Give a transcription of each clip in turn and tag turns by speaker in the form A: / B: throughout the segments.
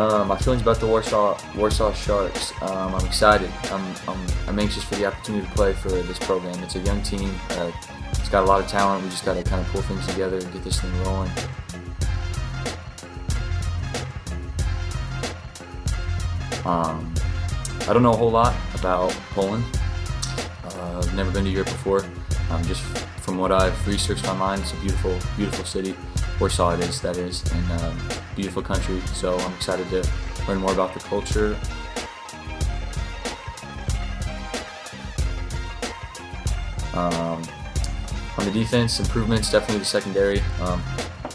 A: My feelings about the Warsaw Warsaw Sharks. Um, I'm excited. I'm, I'm, I'm anxious for the opportunity to play for this program. It's a young team. Uh, it's got a lot of talent. We just got to kind of pull things together and get this thing rolling. Um, I don't know a whole lot about Poland. Uh, I've never been to Europe before. Um, just from what I've researched online, it's a beautiful, beautiful city. Warsaw it is, that is, and um, beautiful country. So I'm excited to learn more about the culture. Um, on the defense, improvements definitely the secondary. Um,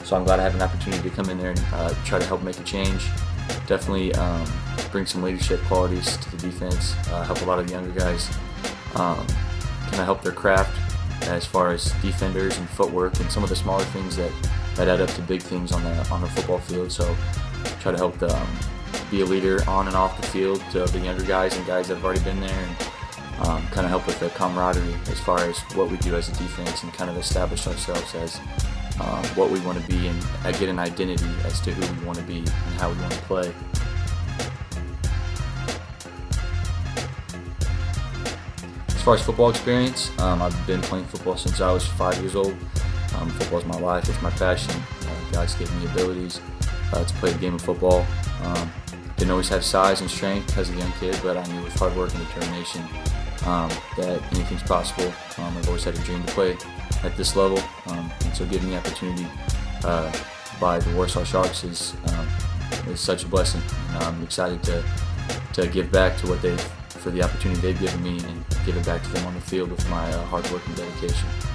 A: so I'm glad I have an opportunity to come in there and uh, try to help make a change. Definitely um, bring some leadership qualities to the defense. Uh, help a lot of the younger guys. Um, kind of help their craft as far as defenders and footwork and some of the smaller things that, that add up to big things on the on the football field. So try to help them be a leader on and off the field to the younger guys and guys that have already been there and um, kind of help with the camaraderie as far as what we do as a defense and kind of establish ourselves as um, what we want to be and uh, get an identity as to who we want to be and how we want to play. Far as football experience, um, I've been playing football since I was five years old. Um, football is my life, it's my passion. Uh, God's given me abilities uh, to play the game of football. Um, didn't always have size and strength as a young kid, but I knew with hard work and determination um, that anything's possible. Um, I've always had a dream to play at this level, um, and so giving the opportunity uh, by the Warsaw Sharks is um, is such a blessing. I'm excited to to give back to what they've for the opportunity they've given me and give it back to them on the field with my uh, hard work and dedication.